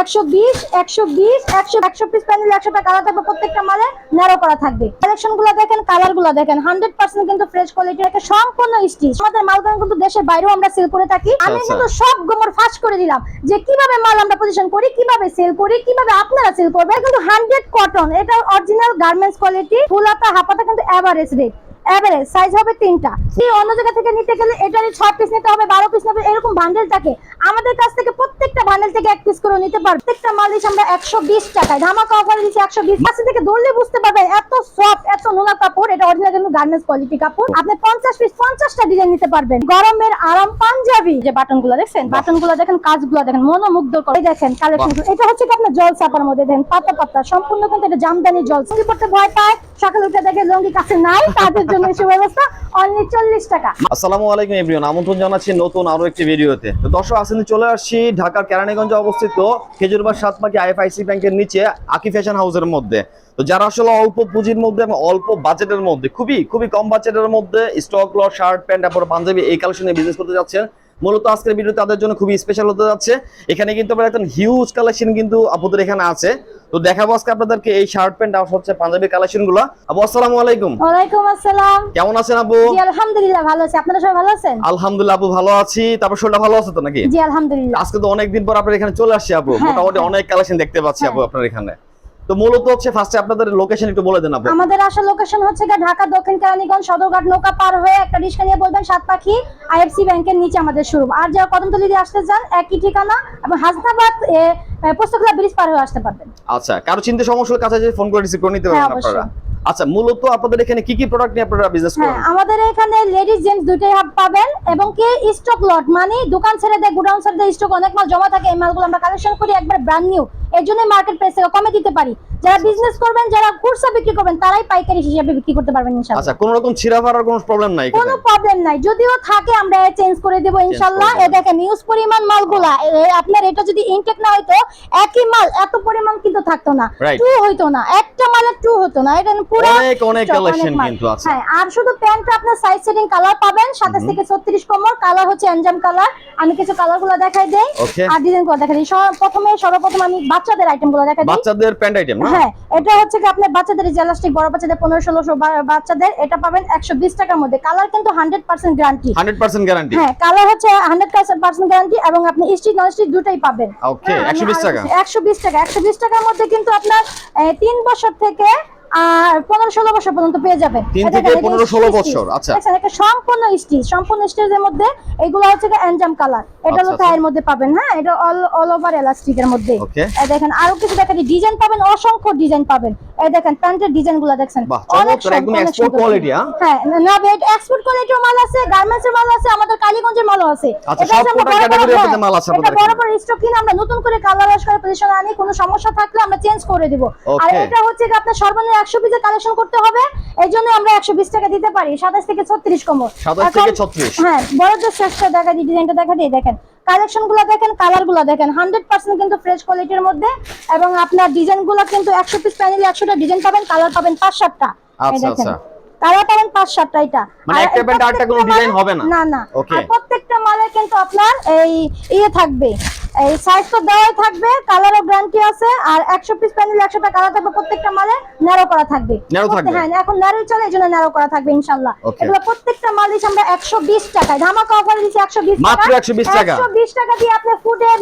একশো বিশ একশো বিশ একশো একশো পিস প্যানেল কালার থাকবে প্রত্যেকটা মালে ন্যারো করা থাকবে। কালেকশনগুলো দেখেন কালারগুলো দেখেন হান্ড্রেড পার্সেন্ট কিন্তু ফ্রেশ কোয়ালিটি একটা সম্পূর্ণ স্টিচ আমাদের মালগুলো কিন্তু দেশের বাইরেও আমরা সেল করে থাকি। আমি আচ্ছা। কিন্তু সব গোমর ফাঁস করে দিলাম যে কীভাবে মাল আমরা পজিশন করি কীভাবে সেল করি কীভাবে আপনারা সেল করবেন। কিন্তু হান্ড্রেড কটন এটা অরিজিনাল গার্মেন্টস কোয়ালিটি ফুলাতা হাফাতা কিন্তু রেট এভারেজ সাইজ হবে তিনটা। এই অন্য জায়গা থেকে নিতে গেলে এটারই ছয় পিস নিতে হবে বারো পিস নেবে এরকম বান্ডেল থাকে। আমাদের কাছ থেকে প্রত্যেকটা বান্ডেল থেকে এক পিস করে নিতে পারবে। প্রত্যেকটা মাল দিচ্ছি আমরা একশো বিশ টাকায়। ধামাকা অফারে দিচ্ছি একশো বিশ। কাছে থেকে ধরলে বুঝতে পারবেন এত সফট এত নোনা কাপড় এটা অরিজিনাল কিন্তু গার্মেন্টস কোয়ালিটি কাপড়। আপনি পঞ্চাশ পিস পঞ্চাশটা ডিজাইন নিতে পারবেন। গরমের আরাম পাঞ্জাবি। যে বাটনগুলো দেখছেন? বাটনগুলো দেখেন কাজগুলো দেখেন মনোমুগ্ধ করে দেখেন কালেকশন এটা হচ্ছে কি আপনার জল চাপার মধ্যে দেখেন পাতা পাতা সম্পূর্ণ কিন্তু এটা জামদানি জল পড়তে ভয় পায়? সকালে উঠে দেখে লঙ্গি কাছে নাই, তাদের জন্য সুব্যবস্থা অনলি চল্লিশ টাকা। আসসালামু আলাইকুম এভরিওয়ান আমন্ত্রণ জানাচ্ছি নতুন আরও একটি ভিডিওতে। তো দর্শক, আসেন, চলে আসছি ঢাকার কেরানীগঞ্জে অবস্থিত সাতপাকি আইএফআইসি ব্যাংকের নিচে আকি ফ্যাশন হাউসের মধ্যে। তো যারা আসলে অল্প পুঁজির মধ্যে এবং অল্প বাজেটের মধ্যে, খুবই খুবই কম বাজেটের মধ্যে স্টক লট শার্ট প্যান্ট তারপর পাঞ্জাবি এই কালেকশনে বিজনেস করতে যাচ্ছেন, মূলত আজকের ভিডিও তাদের জন্য খুবই স্পেশাল হতে যাচ্ছে। এখানে কিন্তু একদম হিউজ কালেকশন কিন্তু আপনাদের এখানে আছে। তো দেখাবো আজকে আপনাদেরকে এই শার্ট প্যান্ট আর হচ্ছে পাঞ্জাবি কালেকশনগুলো। আবু আসসালামু আলাইকুম। ওয়ালাইকুম আসসালাম। কেমন আছেন আবু? জি আলহামদুলিল্লাহ ভালো আছি। আপনারা সবাই ভালো আছেন? আলহামদুলিল্লাহ আবু ভালো আছি। তারপর শরীরটা ভালো আছে তো নাকি? জি আলহামদুলিল্লাহ। আজকে তো অনেক দিন পর আপনার এখানে চলে আসছি আপু হ্যাঁ, মোটামুটি হ্যাঁ। অনেক কালেকশন দেখতে পাচ্ছি আবু হ্যাঁ। আপনার এখানে। তো মূলত হচ্ছে ফার্স্টে আপনাদের লোকেশন একটু বলে দেন আপু আমাদের আসার লোকেশন হচ্ছে ঢাকা দক্ষিণ কেরানীগঞ্জ সদরঘাট নৌকা পার হয়ে একটা রিক্সা নিয়ে বলবেন সাত পাখি আইএফসি ব্যাংকের নিচে আমাদের শুরু আর যারা কদমতলি দিয়ে আসতে চান একই ঠিকানা এবং হাসনাবাদ পুস্তকলা ব্রিজ পার হয়ে আসতে পারবেন। আচ্ছা কারও চিন্তা সমস্যা হলে কাছে ফোন করে রিসিভ করে নিতে হ্যাঁ, পারবেন আপনারা আচ্ছা মূলত আপনাদের এখানে কি কি প্রোডাক্ট নিয়ে আপনারা বিজনেস হ্যাঁ করেন? আমাদের এখানে লেডিস জেন্টস দুইটাই হাব পাবেন এবং কি স্টক লট মানে দোকান ছেড়ে দেয় গোডাউন ছেড়ে দেয় স্টক অনেক মাল জমা থাকে এই মালগুলো আমরা কালেকশন করি একবার ব্র্যান্ড নিউ এর জন্য মার্কেট প্রাইস থেকে কমে দিতে পারি। যারা বিজনেস করবেন যারা খুচরা বিক্রি করবেন তারাই পাইকারি হিসেবে বিক্রি করতে পারবেন ইনশাআল্লাহ। আচ্ছা কোনো রকম ছিঁড়া ফাড়ার কোনো প্রবলেম নাই কোনো প্রবলেম নাই। যদিও থাকে আমরা চেঞ্জ করে দেব ইনশাআল্লাহ। এ দেখেন পরিমাণ মালগুলা আপনার এটা যদি ইনটেক না হইতো একই মাল এত পরিমাণ কিন্তু থাকতো না। টু হইতো না। একটা মালের টু হতো না। এটা পুরো অনেক অনেক কালেকশন কিন্তু আছে। হ্যাঁ আর শুধু প্যান্টটা আপনার সাইজ সেটিং কালার পাবেন 27 থেকে 36 কমর। কালার হচ্ছে এনজাম কালার আমি কিছু কালারগুলো দেখাই দেই। আর ডিজাইনগুলো দেখাই প্রথমে সর্বপ্রথম আমি বাচ্চাদের আইটেমগুলো দেখা দিই বাচ্চাদের প্যান্ট আইটেম না? হ্যাঁ এটা হচ্ছে কি আপনার বাচ্চাদের ইলাস্টিক বড় বাচ্চাদের পনেরো ষোলোশো বাচ্চাদের এটা পাবেন একশো বিশ টাকার মধ্যে। কালার কিন্তু হান্ড্রেড পার্সেন্ট গ্যারান্টি 100% গ্যারান্টি হ্যাঁ কালার হচ্ছে হান্ড্রেড পার্সেন্ট গ্যারান্টি এবং আপনি স্টিচ নন স্টিচ দুটাই পাবেন। ওকে 120 টাকা। একশো বিশ টাকা একশো বিশ টাকার মধ্যে কিন্তু আপনার আহ, তিন বছর থেকে আর পনেরো ষোলো বছর পর্যন্ত পেয়ে যাবেন তিন থেকে পনেরো ষোলো বছর, আচ্ছা। একটা সম্পূর্ণ স্টিচ সম্পূর্ণ স্টিচের মধ্যে এগুলো হচ্ছে অ্যানজাম কালার এটা হলো আচ্ছা, থায়ের মধ্যে পাবেন হ্যাঁ? এটা অল অল ওভার এলাস্টিকের মধ্যে। দেখেন আরও কিছু দেখেন ডিজাইন পাবেন অসংখ্য ডিজাইন পাবেন। এই দেখেন প্যান্টের ডিজাইনগুলো দেখছেন অনেক একদম সুন্দর। quality, হ্যাঁ? হ্যাঁ না বেড এক্সপোর্ট কোয়ালিটির মাল আছে গার্মেন্টস এর মাল আছে আমাদের কালীগঞ্জের আছে। আচ্ছা, সব হ্যাঁ, আপনাদের মাল আছে আপনাদের বড় বড় স্টক কিনে আমরা নতুন করে কালার ওয়াশ করে পজিশন আনি কোনো সমস্যা থাকলে আমরা চেঞ্জ করে দিব। আর এটা হচ্ছে কি আপনার সর্বনিম্ন 100 পিসের কালেকশন করতে হবে এই জন্য আমরা 120 টাকা দিতে পারি 27 থেকে 36 কমর। 27 থেকে 36 হ্যাঁ বড়দের চেষ্টা দেখা দিই ডিজাইনটা দেখা দিই দেখেন। কালেকশনগুলো দেখেন কালারগুলো দেখেন হান্ড্রেড পার্সেন্ট কিন্তু ফ্রেশ কোয়ালিটির মধ্যে এবং আপনার ডিজাইনগুলো কিন্তু একশো পিস প্যানেলে একশোটা ডিজাইন পাবেন কালার পাবেন পাঁচ সাতটা আচ্ছা, দেখেন আচ্ছা। কালার পাবেন পাঁচ সাতটা এটা মানে একটা প্যান্ট আরেকটা কোনো প্রত্যেকটা ডিজাইন হবে না? না. প্রত্যেকটা মালে কিন্তু আপনার এই ইয়ে থাকবে এই সাইজ তো দেওয়াই থাকবে কালারও গ্যারান্টি আছে আর একশো পিস প্যানেলে একশোটা কালার থাকবে প্রত্যেকটা মালে ন্যারো করা থাকবে? হ্যাঁ এখন ন্যারো চলে এই জন্য ন্যারো করা থাকবে ইনশাল্লাহ। Okay. এগুলো প্রত্যেকটা মাল দিচ্ছি আমরা একশো বিশ টাকায়। ধামাকা অফার দিচ্ছি একশো বিশ মাত্র 120 টাকা। একশো বিশ টাকা দিয়ে আপনি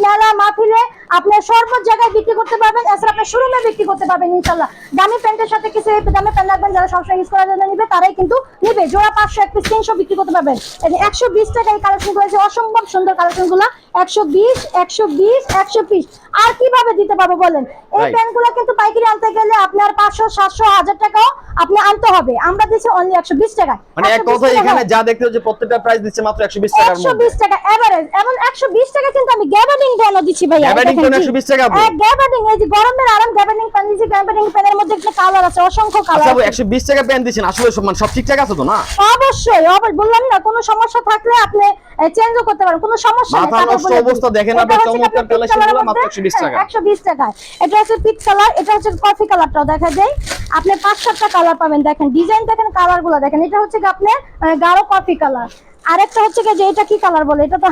মেলা মাহফিলে আপনার সর্ব জায়গায় বিক্রি করতে পারবেন। এছাড়া আপনার শোরুমে বিক্রি করতে পারবেন ইনশাল্লাহ। দামি প্যান্টের সাথে কিছু এই দামি প্যান্ট রাখবেন যারা সবসময় ইউজ করার জন্য নিবে তারাই কিন্তু নিবে। জোড়া পাঁচশো এক পিস তিনশো বিক্রি করতে পারবেন। একশো বিশ টাকা এই কালেকশন করেছে অসম্ভব সুন্দর কালেকশনগুলো একশো বিশ একশো বিশ একশো পিস আর কীভাবে দিতে পারব বলেন? এই. কিন্তু পাইকারি আনতে গেলে আপনার পাঁচশো সাতশো হাজার টাকাও আপনি আনতে হবে। আমরা দিচ্ছি অনলি একশো বিশ টাকা মানে এক কথা এখানে যা দেখতে হচ্ছে প্রত্যেকটা প্রাইস দিচ্ছে মাত্র 120 টাকার একশো বিশ টাকা এভারেজ এবং একশো বিশ টাকা কিন্তু আমি গ্যাবার্ডিং প্যানও দিচ্ছি 120 টাকা Gabardine, এই যে গরমের আরাম গ্যাবার্ডিং প্যান দিচ্ছি গ্যাবার্ডিং প্যানের মধ্যে একটা কালার আছে অসংখ্য আচ্ছা কালার আপু 120 টাকা দিচ্ছেন আসলে সব মানে সব ঠিকঠাক আছে তো না? অবশ্যই অবশ্যই। বললাম না কোনো সমস্যা থাকলে আপনি চেঞ্জও করতে পারেন কোনো সমস্যা নেই। অবস্থা দেখেন আপনি চমৎকার আপনার pink collection colour গুলো এর মাত্র 120 টাকা। 120 টাকা এটা হচ্ছে পিচ কালার এটা হচ্ছে কফি কালারটাও দেখা যায়। আপনি পাঁচ সাতটা কালার পাবেন দেখেন ডিজাইন দেখেন কালারগুলো দেখেন। এটা হচ্ছে কি আপনি গাঢ় কফি কালার আরেকটা হচ্ছে যে এটা কি কালার বলে এটা তো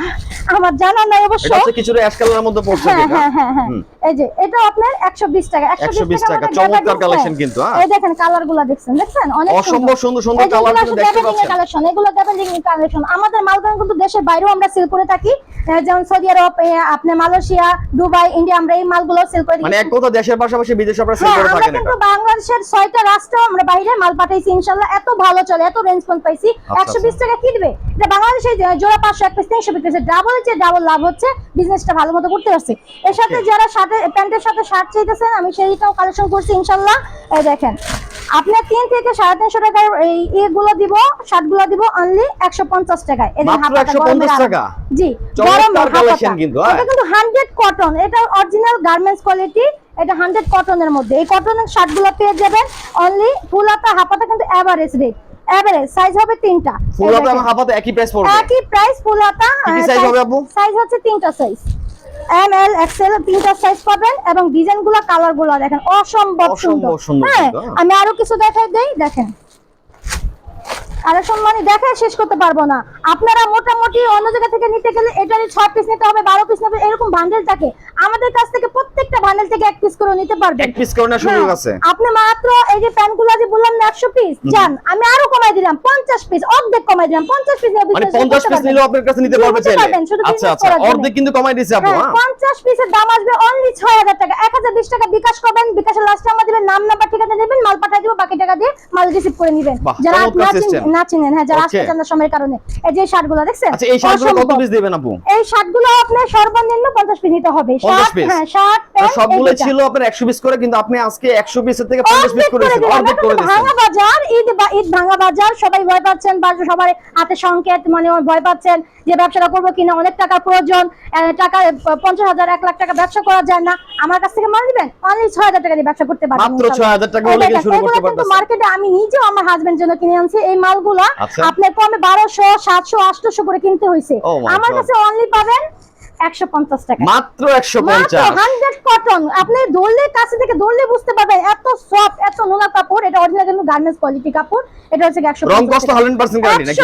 আমার জানা নাই এটা অবশ্য হচ্ছে কিছুটা অ্যাশ কালারের মধ্যে পড়ছে হ্যাঁ হ্যাঁ হ্যাঁ হ্যাঁ। এই যে এটা আপনার 120 টাকা। 120 টাকা, চমৎকার collection কিন্তু, হ্যাঁ। এই দেখেন কালারগুলা দেখছেন দেখছেন? অনেক অসম্ভব সুন্দর সুন্দর কালার দেখতে পাচ্ছেন। কালেকশন এগুলো কালেকশন আমাদের মালগুলো কিন্তু দেশের বাইরেও আমরা সেল করে থাকি। যেমন সৌদি আরব আপনার মালয়েশিয়া দুবাই ইন্ডিয়া আমরা এই মালগুলো সেল করে মানে এক কথা দেশের পাশাপাশি বিদেশে আপনারা সেল হ্যাঁ, করে আমরা থাকেন কিন্তু বাংলাদেশের ছয়টা রাষ্ট্র আমরা বাইরে মাল পাঠাইছি ইনশাল্লাহ এত ভালো চলে এত রেসপন্স পাইছি। আচ্ছা, একশো বিশ টাকা কি দিবে? এটা বাংলাদেশে জোড়া পাঁচশো এক পিস তিনশো বিক্রি ডাবল যে ডাবল লাভ হচ্ছে বিজনেসটা ভালো মতো করতে পারছে। এর সাথে. যারা প্যান্টের সাথে শার্ট চাইতেছেন আমি সেইটাও কালেকশন করছি ইনশাল্লাহ। দেখেন আপনার তিন থেকে সাড়ে তিনশো টাকার এই এগুলো দিব শার্টগুলো দিব অনলি একশো পঞ্চাশ টাকায়। এই দেখেন মাত্র হাতাটা 150 গরমের আরাম। টাকা? জি। কিন্তু, হান্ড্রেড কটন এটা অরিজিনাল গার্মেন্টস কোয়ালিটি এটা হান্ড্রেড কটনের মধ্যে। এই কটনের শার্টগুলো পেয়ে যাবেন অনলি ফুল হাতা হাফাতা কিন্তু এভারেজ রেট এভারেজ সাইজ হবে তিনটা। ফুল হাতা এবং একই প্রাইস পড়বে? একই প্রাইস ফুল হাতা হবে আপু? সাইজ হচ্ছে তিনটা সাইজ এম এল এক্সেল তিনটা সাইজ পাবেন এবং ডিজাইনগুলো কালারগুলো দেখেন। অসম্ভব সুন্দর। হ্যাঁ। আমি আরও কিছু দেখাই দেই দেখেন। কালেকশন মানে দেখায় শেষ করতে পারব না। আপনারা মোটামুটি অন্য জায়গা থেকে নিতে গেলে এটারই ছয় পিস নিতে হবে বারো পিস নেবে এরকম বান্ডেল থাকে। আমাদের কাছ থেকে প্রত্যেকটা বান্ডেল থেকে এক পিস করে নিতে পারবেন। এক পিস করে নেওয়ার সুযোগ হ্যাঁ, আছে। আপনি মাত্র এই যে প্যান্টগুলো যে বললাম না একশো পিস যান আমি আরও কমাই দিলাম পঞ্চাশ পিস অর্ধেক কমাই দিলাম পঞ্চাশ পিস মানে 50 পিস আপনার কাছে নিতে পারবে চাইলে। আচ্ছা আচ্ছা অর্ধেক কিন্তু কমাই আপু হ্যাঁ পিসের দাম আসবে অনলি ছয় হাজার টাকা এক হাজার বিশ টাকা বিকাশ করবেন বিকাশের লাস্টে আমার দিবেন নাম নাম্বার ঠিকানা দেবেন মাল পাঠিয়ে দিব বাকি টাকা দিয়ে মাল রিসিভ করে নেবেন। যারা না চিনেন হ্যাঁ যারা Okay. আসতে চান না সময়ের কারণে। এই যে দেখছেন? আচ্ছা এই শার্টগুলো কত পিস দিবেন আপু? এই আপনার সর্বনিম্ন পঞ্চাশ পিস নিতে হবে। শার্ট হ্যাঁ শার্ট সবগুলো ছিল আপনার 100 পিস করে কিন্তু আপনি আজকে 100 পিসের থেকে 50 পিস করে করে দিয়েছেন অর্ধেক করে দিয়েছেন। ভাঙা বাজার ঈদ বা- ঈদ ভাঙা বাজার সবাই ভয় পাচ্ছেন বা সবার হাতে সংকেত মানে ভয় পাচ্ছেন যে ব্যবসাটা করব কিনা অনেক টাকার প্রয়োজন টাকা পঞ্চাশ হাজার এক লাখ টাকা ব্যবসা করা যায় না। আমার কাছ থেকে মাল দিবেন অনলি ছয় হাজার টাকা দিয়ে ব্যবসা করতে পারবেন মাত্র ইনশাআল্লাহ। 6000 টাকা হলে শুরু করতে পারতেছেন। মার্কেটে আমি নিজেও আমার হাজবেন্ড জন্য কিনে আনছি। এই মালগুলা আচ্ছা। আপনার কমে বারোশো সাতশো আটশো করে কিনতে হয়েছে Oh আমার কাছে অনলি পাবেন একশো পঞ্চাশ টাকা। মাত্র 150 হান্ড্রেড কটন আপনি কাছে থেকে বুঝতে পারবেন এত সফট এত নোনা কাপড়। এটা অরিজিনাল কিন্তু গার্মেন্টস কোয়ালিটি কাপড়। এটা হচ্ছে একশো রং কষ্ট 100% গ্যারান্টি নাকি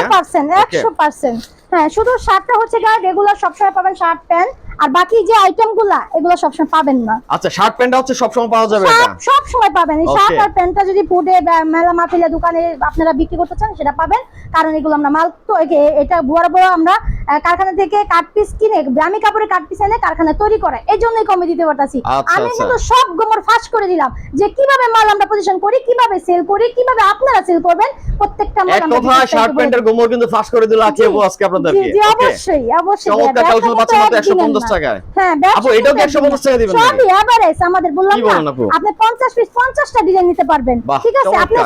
একশো হ্যাঁ? হ্যাঁ শুধু শার্টটা হচ্ছে রেগুলার সবসময় পাবেন শার্ট প্যান্ট। আর বাকি যে আইটেমগুলা এগুলো সবসময় পাবেন না। আচ্ছা শার্ট প্যান্টটা হচ্ছে সব সময় পাওয়া যাবে এটা? সব সময় পাবেন। এই শার্ট আর প্যান্টটা যদি ফুটে মেলা মাফিলা দোকানে আপনারা বিক্রি করতে চান সেটা পাবেন। কারণ এগুলো আমরা মাল তো এটা বড় বড় আমরা কারখানা থেকে কাট পিস কিনে দামি কাপড়ের কাট পিস এনে কারখানায় তৈরি করে এই জন্যই কমে দিতে পারতাছি। আচ্ছা, আমি আচ্ছা। কিন্তু সব গোমর ফাঁস করে দিলাম যে কীভাবে মাল আমরা পজিশন করি কীভাবে সেল করি কীভাবে আপনারা সেল করবেন প্রত্যেকটা মাল আমরা কথা শার্ট প্যান্টের গোমর কিন্তু ফাঁস করে দিল আজকে আজকে আপনাদেরকে জি, অবশ্যই অবশ্যই চমৎকার কালেকশন পাচ্ছেন মাত্র 150 না। টাকায়? হ্যাঁ আপু, এটাও কি 150 টাকা দিবেন সবই এভারেজ আমাদের বললাম না। আপনি 50 পিস 50টা ডিজাইন নিতে পারবেন। ঠিক আছে? আপনি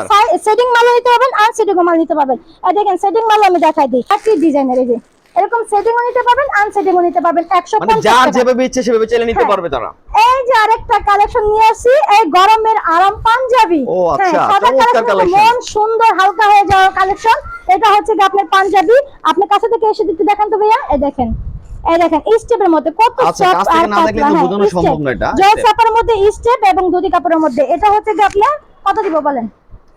সেটিং মালও নিতে পারবেন আনসেটিং মাল নিতে পারবেন। এই দেখেন সেটিং মাল আমি দেখাই দিই। একই ডিজাইনের এই যে। এরকম সেটিংও নিতে পারবেন আনসেটিংও নিতে পারবেন 150 মানে যার যেভাবে ইচ্ছে সেভাবে চাইলে নিতে হ্যাঁ। পারবে তারা। এই যে আরেকটা কালেকশন নিয়ে আসি এই গরমের আরাম পাঞ্জাবি। ও, আচ্ছা, হ্যাঁ, চমৎকার collection মন সুন্দর হালকা হয়ে যাওয়া কালেকশন এটা হচ্ছে আপনার পাঞ্জাবি। আপনি কাছে থেকে এসে দিতে দেখেন তো ভাইয়া। এই দেখেন এই দেখেন স্টেপের মধ্যে কত আচ্ছা, কাছ থেকে আর হ্যাঁ, বোঝানো সম্ভব না এটা, জল step। মধ্যে স্টেপ এবং ধুতি কাপড়ের মধ্যে। এটা হচ্ছে যে আপনার কত দিব বলেন?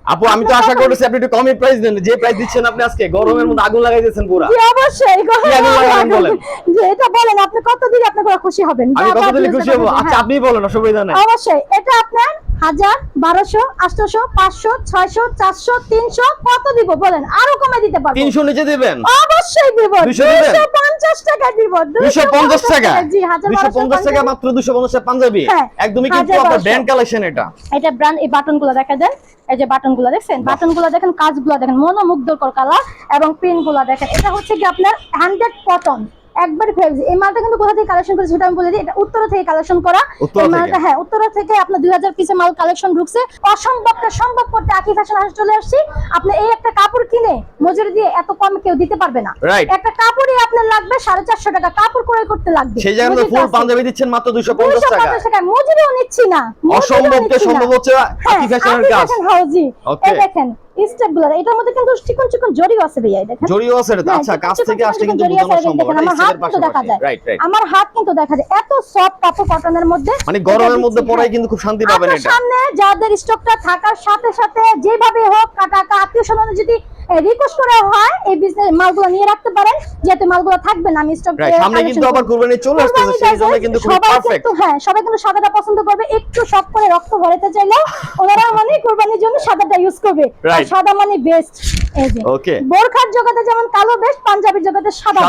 আপু আমি তো আশা করতেছি আপনি একটু কমই প্রাইস দেন। যে প্রাইস দিচ্ছেন আপনি আজকে গরমের মধ্যে আগুন লাগাই দিয়েছেন পুরা। জি অবশ্যই কি আগুন লাগাবেন বলেন? যে এটা বলেন আপনি কত দিলে আপনি করে খুশি হবেন? আমি কত দিলে খুশি হব? আচ্ছা। আপনিই বলেন অসুবিধা নাই। অবশ্যই এটা আপনার হাজার বারোশো আটশোশো পাঁচশো ছয়শো চারশো তিনশো কত দিব বলেন? আরও কমে দিতে পারব। তিনশো নিচে দিবেন? অবশ্যই দিব। 200 দুশো পঞ্চাশ টাকা দিব। দুইশো পঞ্চাশ টাকা। জি হাজার বারোশো পঞ্চাশ টাকা মাত্র দুশো পঞ্চাশ টাকা পাঞ্জাবি? হ্যাঁ, একদমই কিন্তু আপনার ব্র্যান্ড কালেকশন এটা। এটা ব্র্যান্ড এই বাটনগুলো দেখা দেন এই যে বাটনগুলো দেখছেন? বাটনগুলো দেখেন কাজগুলো দেখেন মনোমুগ্ধকর কালার এবং প্রিন্টগুলো দেখেন। এটা হচ্ছে কি আপনার হান্ড্রেড কটন একবার ফেলছি এই মালটা কিন্তু কোথা থেকে কালেকশন করেছে সেটা আমি বলে দিই। এটা উত্তর থেকে কালেকশন করা। এই মালটা হ্যাঁ উত্তর থেকে আপনার দুই হাজার পিসের মাল কালেকশন ঢুকছে। অসম্ভবটা সম্ভব করতে আকি ফ্যাশন হাউস চলে আসছি। আপনি এই একটা কিনে মজুরি দিয়ে এত কম কেউ দিতে পারবে না। একটা কাপড়ই আপনার লাগবে সাড়ে চারশো টাকা কাপড় ক্রয় করতে লাগবে। সেই জায়গায় ফুল পাঞ্জাবি দিচ্ছেন মাত্র দুশো পঞ্চাশ টাকা মজুরিও নিচ্ছি না। অসম্ভবকে সম্ভব হচ্ছে হ্যাঁ, আকি ফ্যাশনের কাজ? হাউসই। এই দেখেন এটার মধ্যে কিন্তু চিকন চিকন জরিও আছে ভাইয়া এই দেখেন। জড়িয়ে আছে এটা হ্যাঁ, আচ্ছা কাছ থেকে আসলে কিন্তু জড়িয়ে আছে, বোঝানো সম্ভব আমার হাত কিন্তু দেখা যায়। আমার হাত কিন্তু দেখা যায় এত সফট কাপড় কটনের মধ্যে। মানে গরমের মধ্যে পরাই হ্যাঁ। কিন্তু খুব শান্তি পাবেন এটা। সামনে যাদের স্টকটা থাকার সাথে সাথে যেভাবে হোক টাকা আত্মীয় স্বজন যদি রিকোয়েস্ট করা হয় এই বিজনেস মালগুলো নিয়ে রাখতে পারেন যেহেতু মালগুলো থাকবে না আমি স্টক সামনে কিন্তু আবার কুরবানি চলে আসতেছে সেই জন্য কিন্তু খুব পারফেক্ট হ্যাঁ সবাই কিন্তু সাদাটা পছন্দ করবে একটু করে রক্ত ভরাতে চাইলে ওনারা মানে কুরবানির জন্য সাদাটা ইউজ করবে। সাদা মানে বেস্ট ওকে বোরখার জগতে যেমন কালো বেস্ট পাঞ্জাবির জগতে সাদা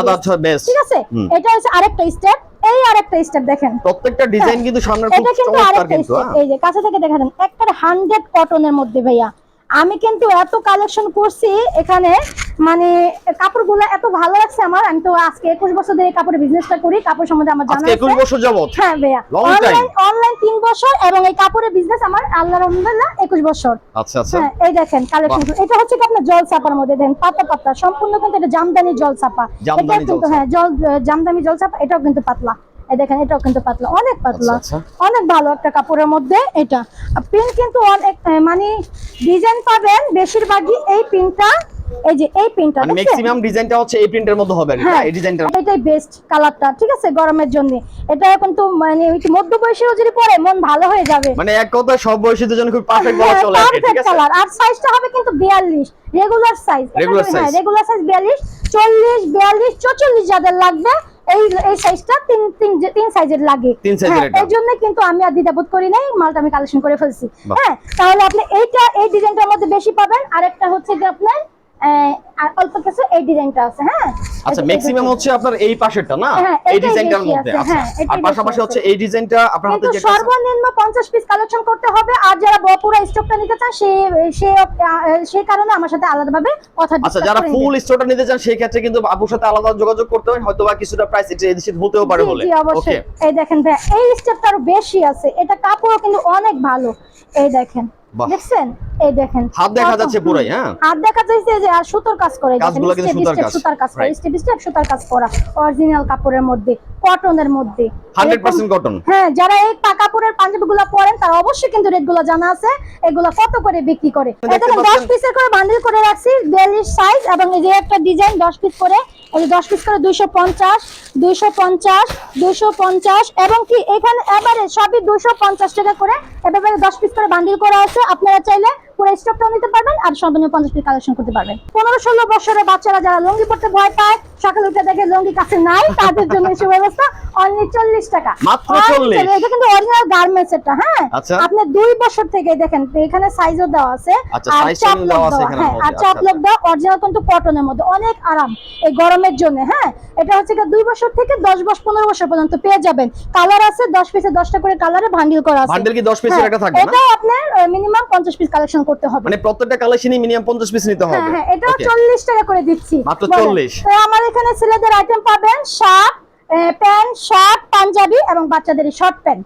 বেস্ট ঠিক আছে? এটা হচ্ছে আরেকটা স্টেপ এই আরেকটা স্টেপ দেখেন। প্রত্যেকটা ডিজাইন কিন্তু সামনে খুব এটা কিন্তু চমৎকার কিন্তু হ্যাঁ। এই যে কাছে থেকে দেখা দেন একটা হান্ড্রেড কটনের মধ্যে ভাইয়া। আমি কিন্তু এত কালেকশন করছি এখানে মানে কাপড়গুলো এত ভালো লাগছে আমার। আমি তো আজকে একুশ বছর ধরে কাপড়ের বিজনেসটা করি কাপড় সম্বন্ধে আমার জানা 21 বছর যাবত হ্যাঁ ভাইয়া. অনলাইন অনলাইন তিন বছর এবং এই কাপড়ের বিজনেস আমার আল্লাহ রহমদুল্লাহ একুশ বছর। আচ্ছা আচ্ছা। হ্যাঁ এই দেখেন কালেকশন এটা হচ্ছে কি আপনার জল চাপার মধ্যে দেখেন পাতা পাতা সম্পূর্ণ কিন্তু এটা জামদানি জল চাপা। এটা কিন্তু হ্যাঁ জল জামদানি জল চাপা এটাও কিন্তু পাতলা। দেখেন এটাও কিন্তু পাতলা অনেক পাতলা আচ্ছা, অনেক ভালো একটা কাপড়ের মধ্যে এটা। প্রিন্ট কিন্তু অনেক মানে ডিজাইন পাবেন বেশিরভাগই এই প্রিন্টটা এই যে এই মানে ম্যাক্সিমাম ডিজাইনটা হচ্ছে এই প্রিন্টের মধ্যে হবে হ্যাঁ এই ডিজাইনটা এটাই বেস্ট কালারটা ঠিক আছে গরমের জন্য। এটা কিন্তু মানে মধ্য বয়সীও যদি পরে মন ভালো হয়ে যাবে। মানে এক কথা সব বয়সীদের জন্য খুব পারফেক্ট বলা চলে ঠিক আছে? কালার আর সাইজটা হবে কিন্তু 42 রেগুলার সাইজ হ্যাঁ size। রেগুলার সাইজ 42 40 42 44 যাদের লাগবে এই এই সাইজটা তিন তিন তিন সাইজের লাগে। এর হ্যাঁ, এই জন্য কিন্তু আমি আর দ্বিধাবোধ করি নাই মালটা আমি কালেকশন করে ফেলছি। হ্যাঁ তাহলে আপনি এইটা এই ডিজাইনটার মধ্যে বেশি পাবেন। আরেকটা হচ্ছে যে আপনার আর অল্প কিছু এই ডিজাইনটা আছে হ্যাঁ? আচ্ছা ম্যাক্সিমাম হচ্ছে আপনার এই পাশেরটা না? হ্যাঁ, এই ডিজাইনটার মধ্যে আচ্ছা। হ্যাঁ, আর পাশাপাশি হচ্ছে এই ডিজাইনটা আপনার হাতে যেটা সর্বনিম্ন পঞ্চাশ পিস কালেকশন করতে হবে আর যারা স্টকটা নিতে চান সে সে সেই কারণে আমার সাথে আলাদাভাবে কথা আচ্ছা যারা ফুল। স্টোরটা নিতে চান সেই ক্ষেত্রে কিন্তু আপুর সাথে আলাদা যোগাযোগ করতে হয় হয়তো বা কিছুটা প্রাইস এটা এদিকে হতেও পারে বলে। ওকে এই দেখেন ভাই এই স্টেপটা আরও বেশি আছে এটা কাপড়ও কিন্তু অনেক ভালো। এই দেখেন। দেখছেন এই দেখেন হাত দেখা যাচ্ছে পুরাই, হ্যাঁ? হাত দেখা যাচ্ছে যে আর সুতোর কাজ করে কাজগুলো কিন্তু সুতার কাজ। সুতার কাজ করা স্টেপ স্টেপ সুতার কাজ করা অরিজিনাল কাপড়ের মধ্যে কটনের মধ্যে। 100% কটন হ্যাঁ যারা এই পা- কাপড়ের পাঞ্জাবি গুলো পরেন তারা অবশ্যই কিন্তু রেটগুলো জানা আছে। এগুলো কত করে বিক্রি করে। এখানে দশ পাচ্ছেন- পিসের করে বান্ডিল করে রাখছি বিয়াল্লিশ সাইজ এবং এই যে একটা ডিজাইন দশ পিস করে এই যে দশ পিস করে দুইশো পঞ্চাশ দুইশো পঞ্চাশ দুইশো পঞ্চাশ এবং কি এখানে এবারে সবই দুইশো পঞ্চাশ টাকা করে। এবারে দশ পিস করে বান্ডিল করা আছে। আপনারা চাইলে পুরো স্টকটাও নিতে পারবেন আর সর্বনিম্ন পঞ্চাশ পিস কালেকশন করতে পারবেন। পনেরো ষোলো বছরের বাচ্চারা যারা লঙ্গি পড়তে ভয় পায় সকালে উঠে দেখে লঙ্গি কাছে নাই তাদের জন্য এই সুব্যবস্থা অনলি চল্লিশ টাকা। মাত্র Only 40 এটা কিন্তু অরিজিনাল গার্মেন্টস এটা হ্যাঁ? আচ্ছা। আপনি দুই বছর থেকে দেখেন এখানে সাইজও দেওয়া আছে। আচ্ছা, আর চাপ দেওয়া হ্যাঁ আর চাপ আচ্ছা, লক দেওয়া অরিজিনাল কিন্তু কটনের মধ্যে। অনেক আরাম এই গরমের জন্য হ্যাঁ? এটা হচ্ছে দুই বছর থেকে দশ বছর পনেরো বছর পর্যন্ত পেয়ে যাবেন। কালার আছে দশ পিসে দশটা করে কালারে বান্ডিল করা আছে। কি 10 পিসের হ্যাঁ, একটা থাকবে এটাও আপনার মিনিমাম পঞ্চাশ পিস কালেকশন করতে হবে। মানে প্রত্যেকটা কালেকশনই মিনিমাম 50 পিস নিতে হবে। হ্যাঁ হ্যাঁ এটাও Okay. চল্লিশ টাকা করে দিচ্ছি। মাত্র 40 তো আমার এখানে ছেলেদের আইটেম পাবেন শার্ট প্যান্ট শার্ট পাঞ্জাবি এবং বাচ্চাদের শর্ট প্যান্ট